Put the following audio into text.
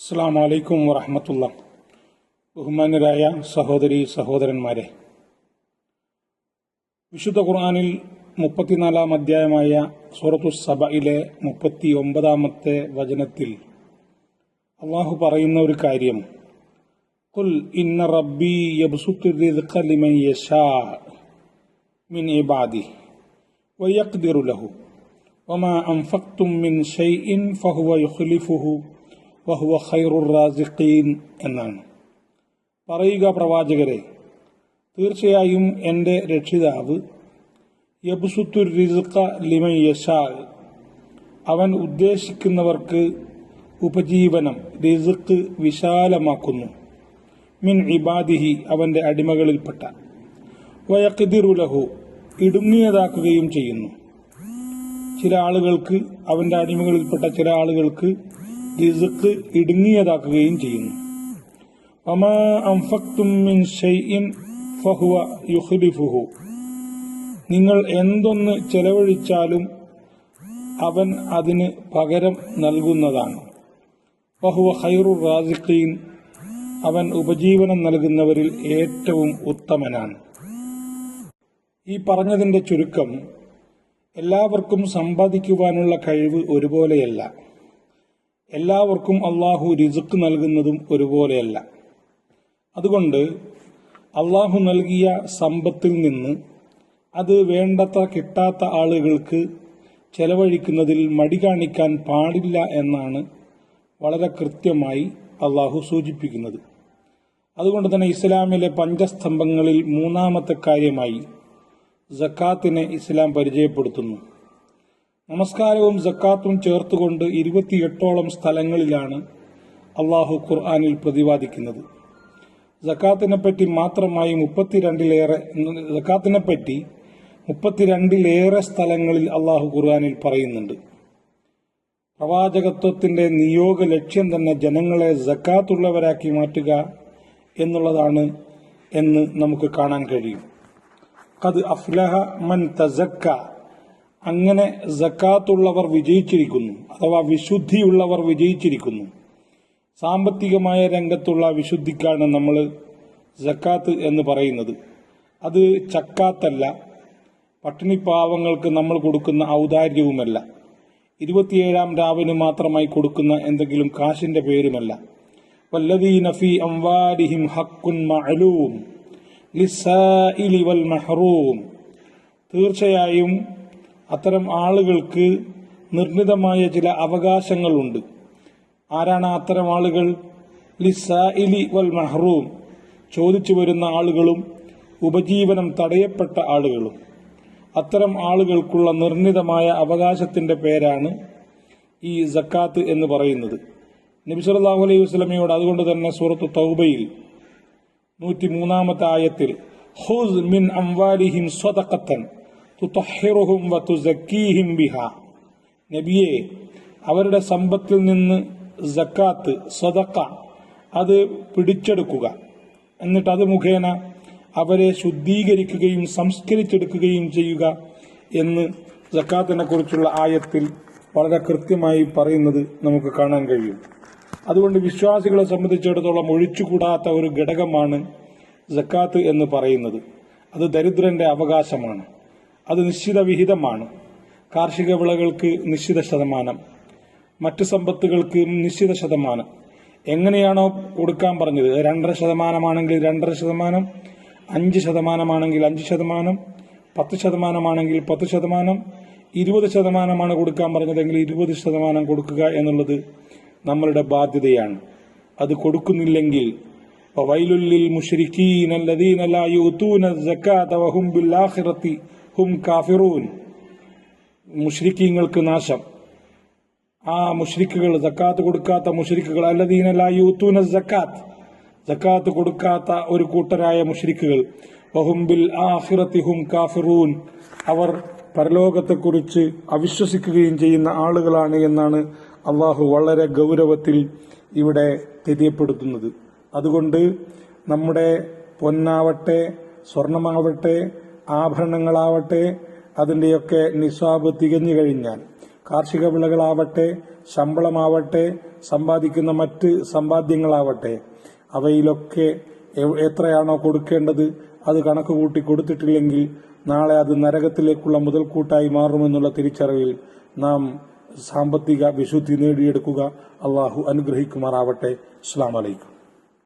അസ്സാം വലൈക്കും വറഹമത്തുള്ള ബഹുമാന്യരായ സഹോദരി സഹോദരന്മാരെ വിശുദ്ധ ഖുർആാനിൽ മുപ്പത്തിനാലാം അധ്യായമായ സൂറത്തു സബയിലെ മുപ്പത്തി ഒമ്പതാമത്തെ വചനത്തിൽ അള്ളാഹു പറയുന്ന ഒരു കാര്യം കുൽ ഇന്ന റബ്ബി യബ്സുത്തു റിസ്ഖ ലിമൻ യശാ മിൻ ഇബാദി വയഖ്ദിറു ലഹു വമാ അൻഫഖ്തും മിൻ ഷൈഇൻ ഫഹുവ യുഖ്ലിഫുഹു വഹുവ റാസിഖീൻ എന്നാണ്. പറയുക പ്രവാചകരെ തീർച്ചയായും എന്റെ രക്ഷിതാവ് യബ്സുത്തുർ റിസ്ഖ ലിമൻ യശാൽ. അവൻ ഉദ്ദേശിക്കുന്നവർക്ക് ഉപജീവനം റിസ്ഖ് വിശാലമാക്കുന്നു. മിൻ ഇബാദിഹി അവന്റെ അടിമകളിൽപ്പെട്ട. വയക്കിതിരുലഹു ഇടുങ്ങിയതാക്കുകയും ചെയ്യുന്നു. ചില ആളുകൾക്ക് അവന്റെ അടിമകളിൽപ്പെട്ട ചില ആളുകൾക്ക് റിസ്ക് ഇടുങ്ങിയതാക്കുകയും ചെയ്യുന്നു. മിൻ ഫഹുവ നിങ്ങൾ എന്തൊന്ന് ചെലവഴിച്ചാലും അവൻ അതിന് പകരം നൽകുന്നതാണ്. ഫഹുവ ഹൈറു റാസിഖീൻ. അവൻ ഉപജീവനം നൽകുന്നവരിൽ ഏറ്റവും ഉത്തമനാണ്. ഈ പറഞ്ഞതിന്റെ ചുരുക്കം എല്ലാവർക്കും സമ്പാദിക്കുവാനുള്ള കഴിവ് ഒരുപോലെയല്ല. എല്ലാവർക്കും അള്ളാഹു റിസുക്ക് നൽകുന്നതും ഒരുപോലെയല്ല. അതുകൊണ്ട് അള്ളാഹു നൽകിയ സമ്പത്തിൽ നിന്ന് അത് വേണ്ടത്ര കിട്ടാത്ത ആളുകൾക്ക് ചെലവഴിക്കുന്നതിൽ മടി കാണിക്കാൻ പാടില്ല എന്നാണ് വളരെ കൃത്യമായി അള്ളാഹു സൂചിപ്പിക്കുന്നത്. അതുകൊണ്ട് തന്നെ ഇസ്ലാമിലെ പഞ്ചസ്തംഭങ്ങളിൽ മൂന്നാമത്തെ കാര്യമായി ജക്കാത്തിനെ ഇസ്ലാം പരിചയപ്പെടുത്തുന്നു. നമസ്കാരവും ജക്കാത്തും ചേർത്തുകൊണ്ട് ഇരുപത്തിയെട്ടോളം സ്ഥലങ്ങളിലാണ് അള്ളാഹു ഖുർആാനിൽ പ്രതിപാദിക്കുന്നത്. ജക്കാത്തിനെ പറ്റി മാത്രമായി മുപ്പത്തിരണ്ടിലേറെ ജക്കാത്തിനെ പറ്റി മുപ്പത്തിരണ്ടിലേറെ സ്ഥലങ്ങളിൽ അള്ളാഹു ഖുർആാനിൽ പറയുന്നുണ്ട്. പ്രവാചകത്വത്തിന്റെ നിയോഗ ലക്ഷ്യം തന്നെ ജനങ്ങളെ ജക്കാത്തുള്ളവരാക്കി മാറ്റുക എന്നുള്ളതാണ് എന്ന് നമുക്ക് കാണാൻ കഴിയും. കത് അഫ്ലഹ മൻ തസക്ക. അങ്ങനെ ജക്കാത്തുള്ളവർ വിജയിച്ചിരിക്കുന്നു അഥവാ വിശുദ്ധിയുള്ളവർ വിജയിച്ചിരിക്കുന്നു. സാമ്പത്തികമായ രംഗത്തുള്ള വിശുദ്ധിക്കാണ് നമ്മൾ സക്കാത്ത് എന്ന് പറയുന്നത്. അത് ചക്കാത്തല്ല പട്ടിണി പാവങ്ങൾക്ക് നമ്മൾ കൊടുക്കുന്ന ഔദാര്യവുമല്ല. ഇരുപത്തിയേഴാം രാവിന് മാത്രമായി കൊടുക്കുന്ന എന്തെങ്കിലും കാശിന്റെ പേരുമല്ല. വല്ലദീന ഫീ അംവാരിഹിം ഹക്കുൻ മഅലൂം ലിസ്സായിലി വൽ മഹ്റൂം. തീർച്ചയായും അത്തരം ആളുകൾക്ക് നിർണിതമായ ചില അവകാശങ്ങളുണ്ട്. ആരാണ് അത്തരം ആളുകൾ? ലിസാഇലി വൽ മഹ്റൂം. ചോദിച്ചു വരുന്ന ആളുകളും ഉപജീവനം തടയപ്പെട്ട ആളുകളും. അത്തരം ആളുകൾക്കുള്ള നിർണിതമായ അവകാശത്തിന്റെ പേരാണ് ഈ ജക്കാത്ത് എന്ന് പറയുന്നത്. നബിസല്ലല്ലാഹു അലൈഹി വസ്ലമയോട് അതുകൊണ്ട് തന്നെ സൂറത്ത് തൗബയിൽ നൂറ്റി മൂന്നാമത്തെ ആയത്തിൽ ഹുസ് മിൻ അംവാലിഹിം സ്വതക്കത്തൻ തുതഹിറുഹും വ ബിഹ. നബിയെ അവരുടെ സമ്പത്തിൽ നിന്ന് സക്കാത്ത് സ്വതക്ക അത് പിടിച്ചെടുക്കുക. എന്നിട്ട് അത് മുഖേന അവരെ ശുദ്ധീകരിക്കുകയും സംസ്കരിച്ചെടുക്കുകയും ചെയ്യുക എന്ന് സക്കാത്തിനെ കുറിച്ചുള്ള ആയത്തിൽ വളരെ കൃത്യമായി പറയുന്നത് നമുക്ക് കാണാൻ കഴിയും. അതുകൊണ്ട് വിശ്വാസികളെ സംബന്ധിച്ചിടത്തോളം ഒഴിച്ചുകൂടാത്ത ഒരു ഘടകമാണ് സക്കാത്ത് എന്ന് പറയുന്നത്. അത് ദരിദ്രന്റെ അവകാശമാണ്. അത് നിശ്ചിത വിഹിതമാണ്. കാർഷിക വിളകൾക്ക് നിശ്ചിത ശതമാനം. മറ്റു സമ്പത്തുകൾക്ക് നിശ്ചിത ശതമാനം. എങ്ങനെയാണോ കൊടുക്കാൻ പറഞ്ഞത്. രണ്ടര ശതമാനമാണെങ്കിൽ രണ്ടര ശതമാനം അഞ്ച് ശതമാനമാണെങ്കിൽ അഞ്ച് ശതമാനം പത്ത് ശതമാനമാണെങ്കിൽ പത്ത് ശതമാനം ഇരുപത് ശതമാനമാണ് കൊടുക്കാൻ പറഞ്ഞതെങ്കിൽ ഇരുപത് ശതമാനം കൊടുക്കുക എന്നുള്ളത് നമ്മളുടെ ബാധ്യതയാണ്. അത് കൊടുക്കുന്നില്ലെങ്കിൽ വൈലുല്ലിൽ മുഷരിക്കീനല്ലതീനല്ലായി യുത്തൂന സക്കാത്ത വഹും ഹും കാഫിറൂൻ മുഷ്രിക്കീങ്ങൾക്ക് നാശം. ആ മുഷ്രിക്കുകൾ ജക്കാത്ത് കൊടുക്കാത്ത മുഷ്രിക്കുകൾ അല്ലദീന ലാ യൂത്തൂന ജക്കാത്ത് ജക്കാത്ത് കൊടുക്കാത്ത ഒരു കൂട്ടരായ മുഷ്രിക്കുകൾ. ബഹുംബിൽ ആഹിറത്തി ഹും കാഫിറൂൻ. അവർ പരലോകത്തെക്കുറിച്ച് അവിശ്വസിക്കുകയും ചെയ്യുന്ന ആളുകളാണ് എന്നാണ് അള്ളാഹു വളരെ ഗൗരവത്തിൽ ഇവിടെ തെരിയപ്പെടുത്തുന്നത്. അതുകൊണ്ട് നമ്മുടെ പൊന്നാവട്ടെ സ്വർണമാവട്ടെ ആഭരണങ്ങളാവട്ടെ അതിന്റെയൊക്കെ നിസ്വാബ് തികഞ്ഞു കഴിഞ്ഞാൽ. കാർഷിക വിളകളാവട്ടെ ശമ്പളമാവട്ടെ സമ്പാദിക്കുന്ന മറ്റ് സമ്പാദ്യങ്ങളാവട്ടെ അവയിലൊക്കെ എത്രയാണോ കൊടുക്കേണ്ടത് അത് കണക്ക് കൂട്ടി കൊടുത്തിട്ടില്ലെങ്കിൽ നാളെ അത് നരകത്തിലേക്കുള്ള മുതൽക്കൂട്ടായി മാറുമെന്നുള്ള തിരിച്ചറിവിൽ നാം സാമ്പത്തിക വിശുദ്ധി നേടിയെടുക്കുക. അള്ളാഹു അനുഗ്രഹിക്കുമാറാവട്ടെ. അസ്സാം വലൈക്കും